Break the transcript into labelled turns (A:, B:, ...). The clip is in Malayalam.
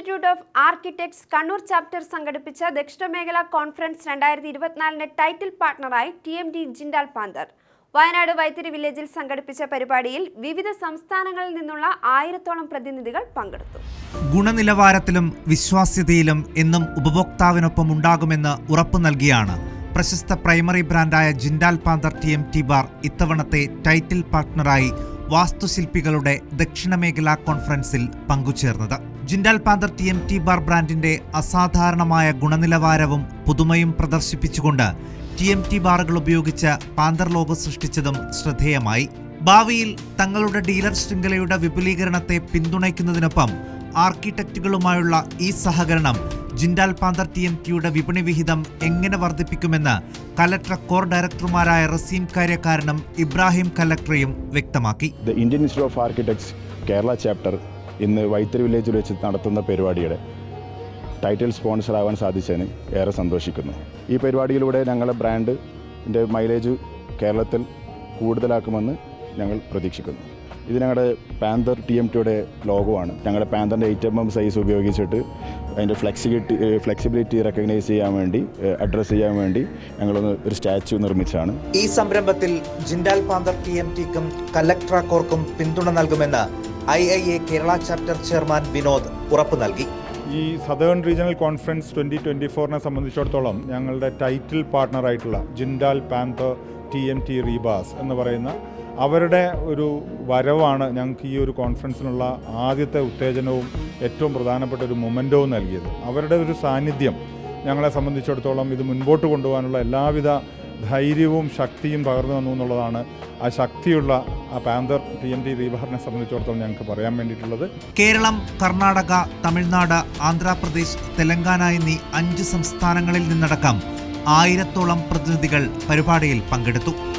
A: Institute of architects Kannur chapter സംഘടിപ്പിച്ച ദക്ഷിണമേഖല കോൺഫറൻസ് രണ്ടായിരത്തി ഇരുപത്തിനാലിന്റെ title പാർട്ണറായി T M T Jindal panther. Wayanad Vythiri വില്ലേജിൽ സംഘടിപ്പിച്ച പരിപാടിയിൽ വിവിധ സംസ്ഥാനങ്ങളിൽ നിന്നുള്ള ആയിരത്തോളം പ്രതിനിധികൾ പങ്കെടുത്തു.
B: ഗുണനിലവാരത്തിലും വിശ്വാസ്യതയിലും എന്നും ഉപഭോക്താവിനൊപ്പം ഉണ്ടാകുമെന്ന് ഉറപ്പു നൽകിയാണ് പ്രശസ്ത primary ബ്രാൻഡായ Jindal panther T M T bar ഇത്തവണത്തെ ടൈറ്റിൽ പാർട്ണറായി വാസ്തുശില്പികളുടെ ദക്ഷിണമേഖലാ കോൺഫറൻസിൽ പങ്കുചേർന്നത്. Jindal panther T M T bar ബ്രാൻഡിന്റെ അസാധാരണമായ ഗുണനിലവാരവും പുതുമയും പ്രദർശിപ്പിച്ചുകൊണ്ട് ടി എം ടി ബാറുകൾ ഉപയോഗിച്ച് പാന്തർ ലോഗോ സൃഷ്ടിച്ചതും ശ്രദ്ധേയമായി. ഭാവിയിൽ തങ്ങളുടെ ഡീലർ ശൃംഖലയുടെ വിപുലീകരണത്തെ പിന്തുണയ്ക്കുന്നതിനൊപ്പം ആർക്കിടെക്റ്റുകളുമായുള്ള ഈ സഹകരണം ജിൻഡാൽ പാന്തർ ടി എം ടിയുടെ വിപണി വിഹിതം എങ്ങനെ വർദ്ധിപ്പിക്കുമെന്ന് കലക്ടർ കോർ ഡയറക്ടർമാരായ റസീം കാര്യക്കാരനും ഇബ്രാഹിം കലക്ടറയും വ്യക്തമാക്കി.
C: Indian institute of architects Kerala chapter ഇന്ന് വൈത്തിരി വില്ലേജിൽ വെച്ച് നടത്തുന്ന പരിപാടിയുടെ ടൈറ്റിൽ സ്പോൺസർ ആവാൻ സാധിച്ചതിന് ഏറെ സന്തോഷിക്കുന്നു. ഈ പരിപാടിയിലൂടെ ഞങ്ങളുടെ ബ്രാൻഡിന്റെ മൈലേജ് കേരളത്തിൽ കൂടുതലാക്കുമെന്ന് ഞങ്ങൾ പ്രതീക്ഷിക്കുന്നു. ഇത് ഞങ്ങളുടെ പാന്തർ ടി എം ടിയുടെ ലോഗോ ആണ്. ഞങ്ങളുടെ പാന്തറിന്റെ എയ്റ്റ് എം എം സൈസ് ഉപയോഗിച്ചിട്ട് അതിന്റെ ഫ്ലെക്സിബിലിറ്റി ഫ്ലെക്സിബിലിറ്റി റെക്കഗ്നൈസ് ചെയ്യാൻ വേണ്ടി അഡ്രസ്സ് ചെയ്യാൻ വേണ്ടി ഞങ്ങളൊന്ന് ഒരു സ്റ്റാച്ചു നിർമ്മിച്ചാണ്
D: ഈ സംരംഭത്തിൽ ജിൻഡാൽ പാന്തർ ടി എം ടിക്കും കലക്ട്ര കോർക്കും പിന്തുണ നൽകുമെന്ന് I I A Kerala chapter chairman Vinod ഉറപ്പു നൽകി.
E: ഈ southern regional conference twenty twenty ഫോറിനെ സംബന്ധിച്ചിടത്തോളം ഞങ്ങളുടെ title പാർട്ണറായിട്ടുള്ള Jindal panther T M T rebars എന്ന് പറയുന്ന അവരുടെ ഒരു വരവാണ് ഞങ്ങൾക്ക് ഈ ഒരു കോൺഫറൻസിനുള്ള ആദ്യത്തെ ഉത്തേജനവും ഏറ്റവും പ്രധാനപ്പെട്ട ഒരു മൊമെന്റവും നൽകിയത്. അവരുടെ ഒരു സാന്നിധ്യം ഞങ്ങളെ സംബന്ധിച്ചിടത്തോളം ഇത് മുൻപോട്ട് കൊണ്ടുപോകാനുള്ള എല്ലാവിധ ധൈര്യവും ശക്തിയും പകർന്നു തന്നു എന്നുള്ളതാണ് ആ ശക്തിയുള്ള പാന്തർ ടി എം ടി ദീപഹറിനെ സംബന്ധിച്ചിടത്തോളം ഞങ്ങൾക്ക് പറയാൻ വേണ്ടിയിട്ടുള്ളത്.
B: കേരളം കർണാടക തമിഴ്നാട് ആന്ധ്രാപ്രദേശ് തെലങ്കാന എന്നീ അഞ്ച് സംസ്ഥാനങ്ങളിൽ നിന്നടക്കം ആയിരത്തോളം പ്രതിനിധികൾ പരിപാടിയിൽ പങ്കെടുത്തു.